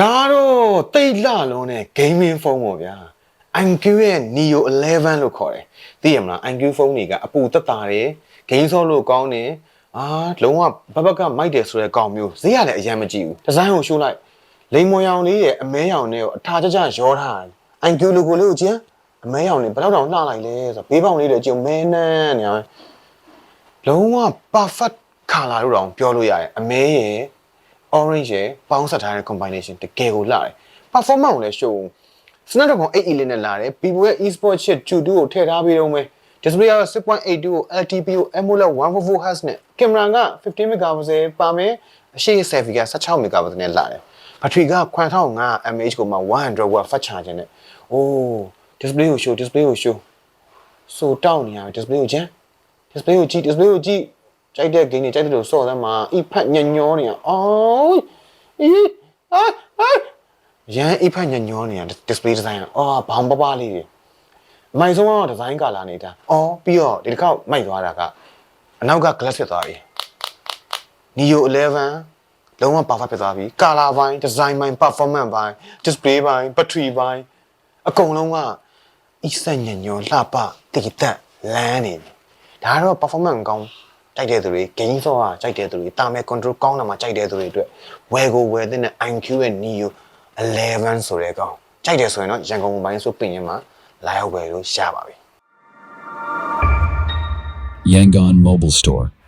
ဒါတော့တိတ်လှလုံးနဲ့ gaming phone ပေါ့ဗျာ iQ ရဲ့ Neo 11လို့ခေါ်တယ်သိရမလား iQ phone တွေကအပူတက်တာတယ် game ဆော့လို့ကောင်းတယ်အာလုံးဝဘက်ဘက်ကမိုက်တယ်ဆိုတဲ့ကောင်မျိုးဈေးကလည်းအရင်မကြည့်ဘူးဒီဇိုင်းကိုရှိုးလိုက်လိမ်မွန်ရောင်လေးရဲ့အမဲရောင်နဲ့ကိုအထာကြကြရောထားတယ် iQ လိုကိုလေးကိုကျင်းအမဲရောင်လေးဘယ်တော့တောင်လှလိုက်လဲဆိုတော့ဘေးပေါင်လေးတွေအကျုံမဲနန်းနေရမယ်လုံးဝ perfect color လို့တောင်ပြောလို့ရတယ်အမဲရဲ့ orange ရယ်ပေါင်းဆက်ထားတဲ့ combination တကယ်ကိုလှတယ် performance ကိုလည်း show Snapdragon 8 Elite နဲ့လာတယ် Vivo ရဲ့ eSport chip 2ကိုထည့်ထားပြီးတော့မယ် display ကတော့6.82ကို LTPO AMOLED 144Hz နဲ့ကင်မရာက15 megapixel ပါမယ်အရှိ selfie က16 megapixel နဲ့လာတယ်ဘက်ထရီက9500 mAh ကိုမှ100 watt fast charging နဲ့အိုး display ကို show display ကို show ဆိုတောက်နေရ display ကိုကျန်း display ကိုကြည့် display ကိုကြည့် ကြိုက်တဲ့ game တွေကြိုက်တဲ့လိုစော့သမ်းမှာအဖက်ညံ့ညောနေရအော်အီးအာအာရန်အဖက်ညံ့ညောနေရ display design ကအော်ဘောင်ပပလေးတွေအမိုင်ဆုံးကတော့ design ကလာနေတာအော်ပြီးတော့ဒီတစ်ခေါက်မိုက်သွားတာကအနောက်က glass ဖြစ်သွားပြီ Neo 11လုံးဝ perfect ဖြစ်သွားပြီ color ဘိုင်း design ဘိုင်း performance ဘိုင်း display ဘိုင်း battery ဘိုင်းအကုန်လုံးကအီးဆက်ညံ့ညောလှပတည်တက်လန်းနေပြီဒါကတော့ performance ကောင်း ကြိုက်တဲ့သူတွေ game ဆော့ကကြိုက်တဲ့သူတွေတာမဲ့ control ကောင်းတာမှကြိုက်တဲ့သူတွေအတွက်ဝယ်ကိုဝယ်တဲ့ IQ ရဲ့ Neo 11ဆိုတဲ့ကောင်ကြိုက်တယ်ဆိုရင်တော့ရန်ကုန်မိုဘိုင်းဆိုပြင်ရင်မှာလာရောက်ဝယ်လို့ရပါပြီ Yangon Mobile Store.